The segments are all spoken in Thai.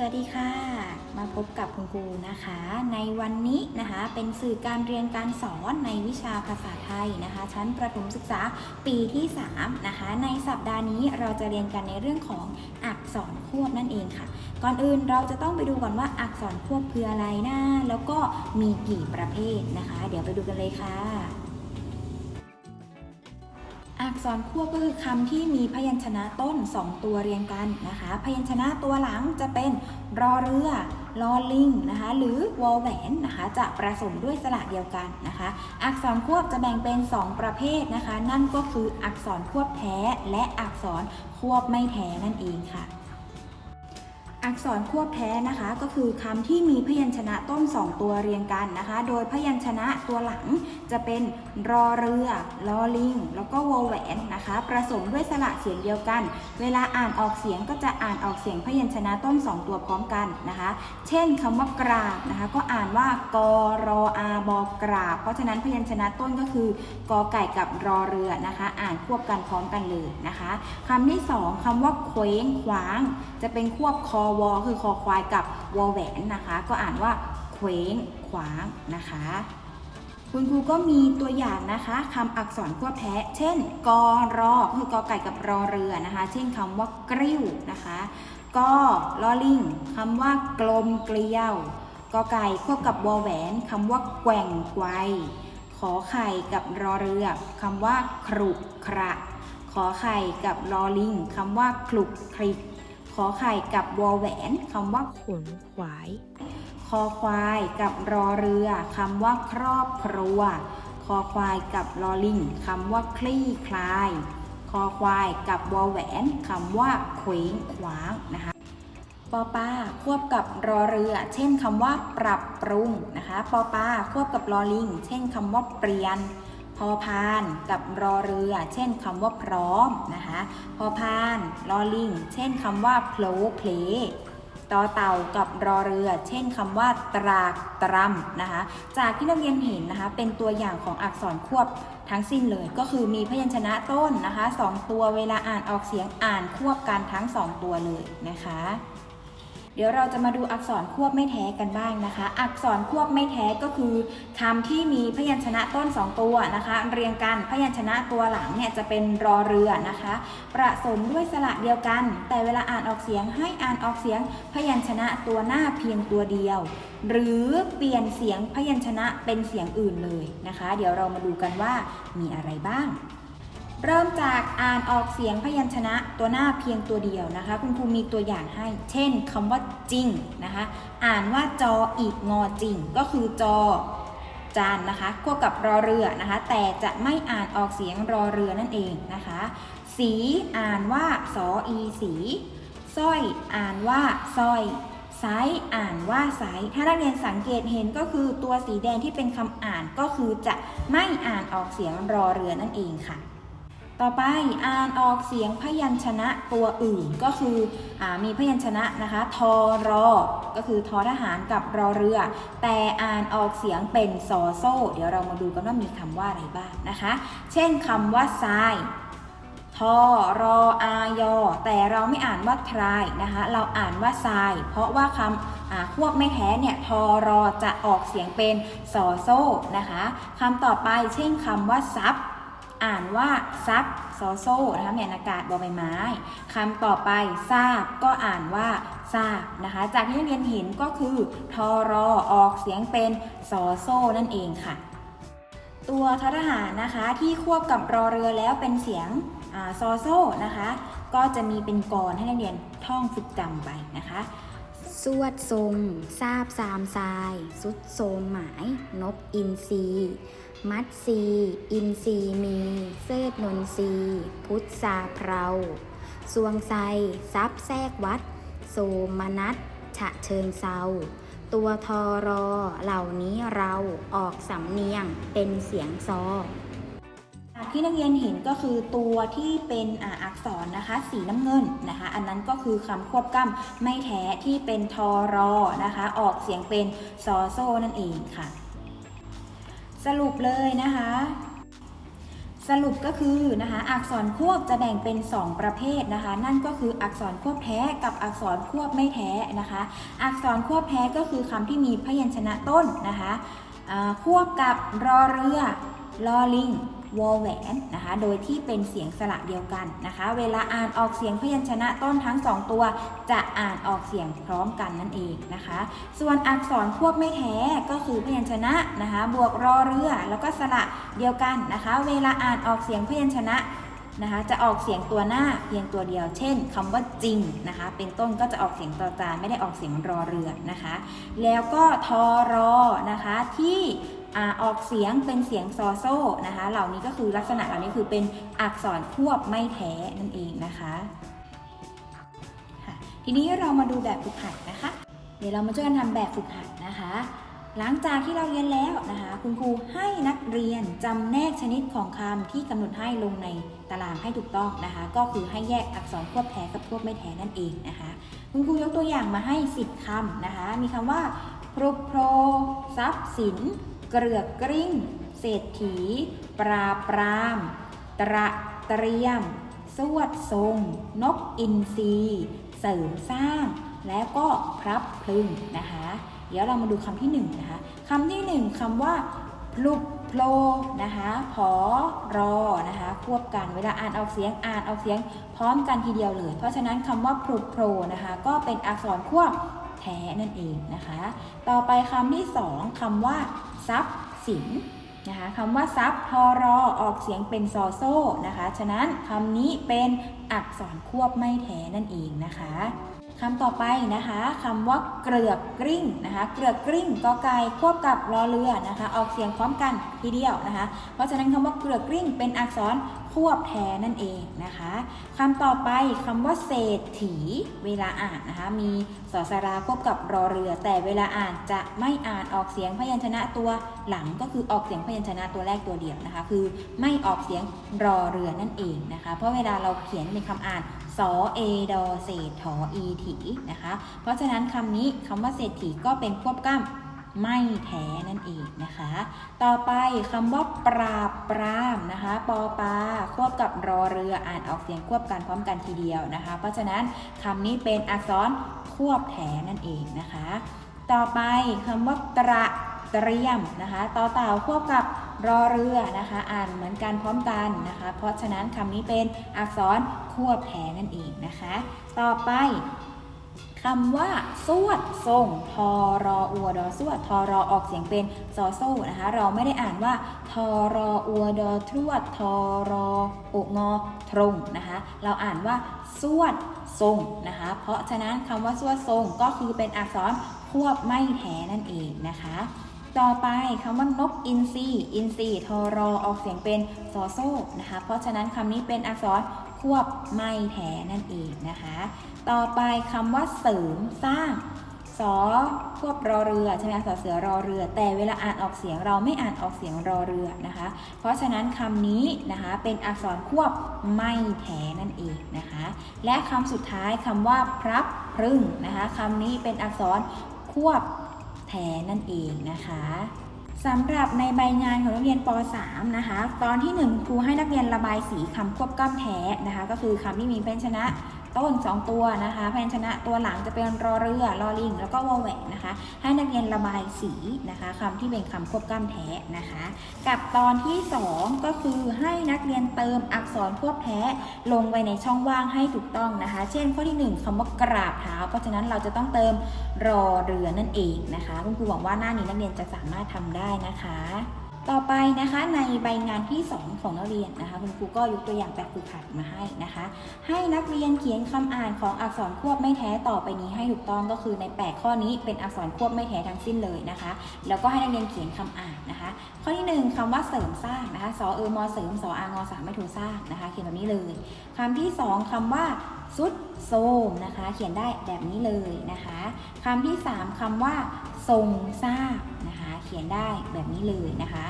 สวัสดีค่ะ มาพบกับคุณครูนะคะ ในวันนี้นะคะเป็นสื่อการเรียนการสอนในวิชาภาษาไทยนะคะ ชั้นประถมศึกษาปีที่3นะคะในสัปดาห์นี้เราจะเรียนกันในเรื่องของอักษรควบนั่นเองค่ะ ก่อนอื่นเราจะต้องไปดูก่อนว่าอักษรควบคืออะไรนะแล้วก็มีกี่ประเภทนะคะ เดี๋ยวไปดูกันเลยค่ะ อักษรควบก็คือคำที่มีพยัญชนะต้น 2 ตัวเรียงกันนะคะ พยัญชนะตัวหลังจะเป็นรอเรือลอลิงนะคะหรือวอแหวนนะคะจะประสมด้วยสระเดียวกันนะคะ อักษรควบจะแบ่งเป็น 2 ประเภทนะคะ นั่นก็คืออักษรควบแท้และอักษรควบไม่แท้นั่นเองค่ะ อักษรควบแท้นะคะก็คือคำที่มีพยัญชนะต้น2ตัวเรียงกันนะคะ โดยพยัญชนะตัวหลังจะเป็นรอเรือลอลิง แล้วก็วอแหวนนะคะประสมด้วยสระเสียงเดียวกัน เวลาอ่านออกเสียงก็จะอ่านออกเสียงพยัญชนะต้น2ตัวพร้อมกันนะคะ เช่นคำว่ากราบนะคะ ก็อ่านว่ากรออาบอกราบ เพราะฉะนั้นพยัญชนะต้นก็คือกอไก่กับรอเรือนะคะ อ่านควบกันพร้อมกันเลยนะคะคำที่สองคำว่าเคว้งขวาง จะเป็นควบคอวอคือคอควายกับวอแหวนนะคะ ก็อ่านว่าเคว้งขวางนะคะ คุณครูก็มีตัวอย่างนะคะคำอักษรควบแท้เช่นกอรอคือกอไก่กับรอเรือนะคะ เช่นคำว่ากริ้วนะคะกอลอลิงคำว่ากลมเกลียวกอไก่ควบกับวอแหวนคำว่าแกว่งไกวขอไข่กับรอเรือคำว่าครุขระ ขอไข่กับลอลิงคำว่าคลุกคลิก อไข่กับวอแหวนคำว่าขนขวาย คอควายกับรอเรือคำว่าครอบครัว คอควายกับลอลิงคำว่าคลี่คลาย คอควายกับวอแหวนคำว่าเคว้งขวางนะคะปอปาควบกับรอเรือ เช่นคำว่าปรับปรุงนะคะปอปาควบกับลอลิง เช่นคำว่าเปลี่ยน พอพานกับรอเรือ เช่นคำว่าพร้อมนะคะพอพานลอลิง เช่นคำว่าโผล่เพลต่อเต่ากับรอเรือ เช่นคำว่าตรากตรำนะคะ จากที่นักเรียนเห็นนะคะ เป็นตัวอย่างของอักษรควบทั้งสิ้นเลย ก็คือมีพยัญชนะต้นนะคะสองตัวเวลาอ่านออกเสียงอ่านควบกันทั้งสองตัวเลยนะคะ เดี๋ยวเราจะมาดูอักษรควบไม่แท้กันบ้างนะคะ อักษรควบไม่แท้ก็คือคำที่มีพยัญชนะต้น 2 ตัวนะคะ เรียงกันพยัญชนะตัวหลังเนี่ยจะเป็นรอเรือนะคะ ประสมด้วยสระเดียวกัน แต่เวลาอ่านออกเสียงให้อ่านออกเสียงพยัญชนะตัวหน้าเพียงตัวเดียว หรือเปลี่ยนเสียงพยัญชนะเป็นเสียงอื่นเลยนะคะ เดี๋ยวเรามาดูกันว่ามีอะไรบ้าง เริ่มจากอ่านออกเสียงพยัญชนะตัวหน้าเพียงตัวเดียวนะคะ คุณครูมีตัวอย่างให้ เช่นคำว่าจริงนะคะ อ่านว่าจออีกงอจริง ก็คือจอจานนะคะควบกับรอเรือนะคะ แต่จะไม่อ่านออกเสียงรอเรือนั่นเองนะคะ สีอ่านว่าสออีสีสร้อยอ่านว่าสร้อยไซอ่านว่าไซถ้านักเรียนสังเกตเห็นก็คือตัวสีแดงที่เป็นคำอ่านก็คือจะไม่อ่านออกเสียงรอเรือนั่นเองค่ะ ต่อไปอ่านออกเสียงพยัญชนะตัวอื่นก็คืออมีพยัญชนะนะคะทอรอ ก็คือทอทหารกับรอเรือ แต่อ่านออกเสียงเป็นซอโซ่ เดี๋ยวเรามาดูกันว่ามีคำว่าอะไรบ้างนะคะ เช่นคำว่าทรายทอรออายอ แต่เราไม่อ่านว่าทรายนะคะ เราอ่านว่าทราย เพราะว่าคำควบไม่แท้เนี่ยทอรอจะออกเสียงเป็นซอโซ่นะคะคำต่อไปเช่นคำว่าซับ อ่านว่าซับซอโซนะคะแมนอากาศบอใบไม้คำต่อไปทราบก็อ่านว่าทราบนะคะ จากที่นักเรียนเห็นก็คือทอรอออกเสียงเป็นซอโซนั่นเองค่ะ ตัวททหารนะคะที่ควบกับรอเรือแล้วเป็นเสียงอซอโซนะคะ ก็จะมีเป็นกรให้นักเรียนท่องฝึกจำไปนะคะ สวดทรงทราบสามทราย สุดโทรมหมาย นกอินทรีมัดซีอินทรีมี เสิดนนทรีพุทธาเพราสวงไซซับแทรกวัด โสมนัสฉะเชิงเซาตัวทอรอเหล่านี้เราออกสำเนียงเป็นเสียงซอ ที่นักเรียนเห็นก็คือตัวที่เป็นอ,อักษรนะคะ สีน้ำเงินนะคะ อันนั้นก็คือคำควบกล้ำไม่แท้ที่เป็นทอรอนะคะ ออกเสียงเป็นซอโซนั่นเองค่ะ สรุปเลยนะคะ สรุปก็คือนะคะอักษรควบจะแบ่งเป็น 2 ประเภทนะคะ นั่นก็คืออักษรควบแท้กับอักษรควบไม่แท้นะคะ อักษรควบแท้ก็คือคำที่มีพยัญชนะต้นนะคะควบกับรอเรือลอลิง วอแหวนนะคะ โดยที่เป็นเสียงสระเดียวกันนะคะ เวลาอ่านออกเสียงพยัญชนะต้นทั้งสองตัว จะอ่านออกเสียงพร้อมกันนั่นเองนะคะ ส่วนอักษรควบไม่แท้ก็คือพยัญชนะนะคะ บวกรอเรือแล้วก็สระเดียวกันนะคะ เวลาอ่านออกเสียงพยัญชนะนะคะจะออกเสียงตัวหน้าเพียงตัวเดียว เช่นคำว่าจริงนะคะ เป็นต้นก็จะออกเสียงต่อจานไม่ได้ออกเสียงรอเรือนะคะ แล้วก็ทอรอนะคะที่ อออกเสียงเป็นเสียงซอโซ่นะคะ เหล่านี้ก็คือลักษณะเหล่านี้คือเป็นอักษรควบไม่แท้นั่นเองนะคะะทีนี้เรามาดูแบบฝึกหัดนะคะ เดี๋ยวเรามาช่วยกันทำแบบฝึกหัดนะคะ หลังจากที่เราเรียนแล้วนะคะ คุณครูให้นักเรียนจำแนกชนิดของคำที่กำหนดให้ลงในตารางให้ถูกต้องนะคะ ก็คือให้แยกอักษรควบแท้กับควบไม่แท้นั่นเองนะคะ คุณครูยกตัวอย่างมาให้ 10คำนะคะ มีคำว่าพรุโพรทรัพย์สิน เกลือกกริ้ง เศรษฐี ปราปราม ตระเตรียม สวดทรง นกอินทรีเสริมสร้าง และก็พรับพลึงนะคะ เดี๋ยวเรามาดูคำที่หนึ่งนะคะคำที่หนึ่งคำว่าพลุโพลนะคะพอรอนะคะควบกันเวลาอ่านออกเสียงอ่านออกเสียงพร้อมกันทีเดียวเลย เพราะฉะนั้นคำว่าพลุโพลนะคะ ก็เป็นอักษรควบ แท้นั่นเองนะคะ ต่อไปคำที่สองคำว่าทรัพย์สินนะคะคำว่าทรัพย์พอรอออกเสียงเป็นซอโซ่นะคะ ฉะนั้นคำนี้เป็นอักษรควบไม่แท้นั่นเองนะคะ คำต่อไปนะคะคำว่าเกลือกกริ้งนะคะเกลือกกริ้งกอไก่ควบกับรอเรือนะคะ ออกเสียงพร้อมกันทีเดียวนะคะ เพราะฉะนั้นคำว่าเกลือกกริ้งเป็นอักษรควบแทนนั่นเองนะคะคำต่อไปคำว่าเศรษฐีเวลาอ่านนะคะมีสอสราควบกับรอเรือ แต่เวลาอ่านจะไม่อ่านออกเสียงพยัญชนะตัวหลังก็คือออกเสียงพยัญชนะตัวแรกตัวเดียวนะคะ คือไม่ออกเสียงรอเรือนั่นเองนะคะ เพราะเวลาเราเขียนเป็นคำอ่าน สอเอดอเศษถออีถีนะคะ เพราะฉะนั้นคำนี้คำว่าเศรษฐีก็เป็นควบกล้ำไม่แท้นั่นเองนะคะ ต่อไปคำว่าปราบปรามนะคะปอปาควบกับรอเรืออ่านออกเสียงควบกันพร้อมกันทีเดียวนะคะ เพราะฉะนั้นคำนี้เป็นอักษรควบแท้นั่นเองนะคะ ต่อไปคำว่าตระ เตรียมนะคะต่อเต่าควบกับรอเรือนะคะ อ่านเหมือนกันพร้อมกันนะคะ เพราะฉะนั้นคำนี้เป็นอักษรควบแท้นั่นเองนะคะ ต่อไปคำว่า สวดทรงทอรออัวดอสวดทอรอออกเสียงเป็นซอโซ่นะคะ เราไม่ได้อ่านว่าทอรออัวดอทวดทอรออกงอทรงนะคะ เราอ่านว่า สวดทรงนะคะ เพราะฉะนั้นคำว่าสวดทรงก็คือเป็นอักษรควบไม่แท้นั่นเองนะคะ ต่อไปคำว่านกอินทรีอินทรีทอรอออกเสียงเป็นซอโซนะคะ เพราะฉะนั้นคำนี้เป็นอักษรควบไม่แท้นั่นเองนะคะ ต่อไปคำว่าเสริมสร้างสอควบรอเรือใช่ไหมสอเสือรอเรือ แต่เวลาอ่านออกเสียงเราไม่อ่านออกเสียงรอเรือนะคะ เพราะฉะนั้นคำนี้นะคะเป็นอักษรควบไม่แท้นั่นเองนะคะ และคำสุดท้ายคำว่าพรับพรึ่งนะคะคำนี้เป็นอักษรควบ แท้นั่นเองนะคะสำหรับในใบงานของนักเรียนป .3 นะคะ ตอนที่ 1 ครูให้นักเรียนระบายสีคำควบกล้ำแท้นะคะ ก็คือคำที่มีเป็นชนะ ต้น 2 ตัวนะคะพยัญชนะตัวหลังจะเป็นรอเรือรอลิง แล้วก็วอแหวนนะคะ ให้นักเรียนระบายสีนะคะคำที่เป็นคำควบกล้ำแท้นะคะ กับตอนที่ 2 ก็คือให้นักเรียนเติมอักษรควบแท้ลงไปในช่องว่างให้ถูกต้องนะคะ เช่นข้อที่ 1คำว่ากราบเท้า เพราะฉะนั้นเราจะต้องเติมรอเรือนั่นเองนะคะคุณครูหวังว่าหน้านี้นักเรียนจะสามารถทำได้นะคะ ต่อไปนะคะในใบงานที่ 2 ของนักเรียนนะคะ คุณครูก็ยกตัวอย่างแบบฝึกหัดมาให้นะคะ ให้นักเรียนเขียนคำอ่านของอักษรควบไม่แท้ต่อไปนี้ให้ถูกต้องก็คือใน 8 ข้อนี้เป็นอักษรควบไม่แท้ทั้งสิ้นเลยนะคะ แล้วก็ให้นักเรียนเขียนคำอ่านนะคะ ข้อที่ 1คำว่าเสริมสร้างนะคะสอเออมอเสริมสออางอสามไม่ถูกสร้างนะคะ เขียนแบบนี้เลยคำที่ 2คำว่าสุดโทมนะคะ เขียนได้แบบนี้เลยนะคะคำที่ 3คำว่า ทรงทราบนะคะ เขียนได้แบบนี้เลยนะคะ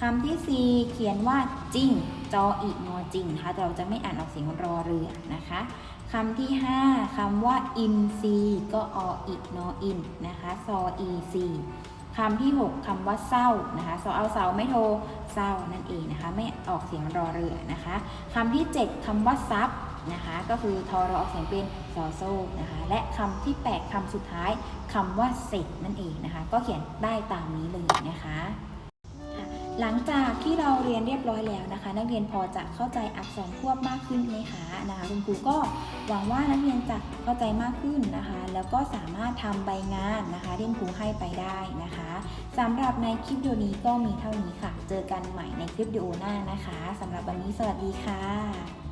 คำที่ 4 เขียนว่าจริง จออีกงอจริงนะคะแต่เราจะไม่อ่านออกเสียงรอเรือนะคะคำที่ 5คำว่าอินซีก็ออีกนออินนะคะซออีซีคำที่ 6คำว่าเศร้านะคะสอเอาเสาไม่โทเศร้านั่นเองนะคะ ไม่ออกเสียงรอเรือนะคะคำที่ 7คำว่าซับ นะคะ ก็คือทอรอออกเสียงเป็นซอโซนะคะ และคำที่8คำสุดท้ายคำว่าเสร็จนั่นเองนะคะ ก็เขียนได้ตามนี้เลยนะคะหลังจากที่เราเรียนเรียบร้อยแล้วนะคะ นักเรียนพอจะเข้าใจอักษรควบมากขึ้นไหมคะนะคะคุณครูก็หวังว่านักเรียนจะเข้าใจมากขึ้นนะคะ แล้วก็สามารถทำใบงานนะคะที่คุณครูให้ไปได้นะคะสำหรับในคลิปวิดีโอนี้ก็มีเท่านี้ค่ะ เจอกันใหม่ในคลิปวิดีโอหน้านะคะสำหรับวันนี้สวัสดีค่ะ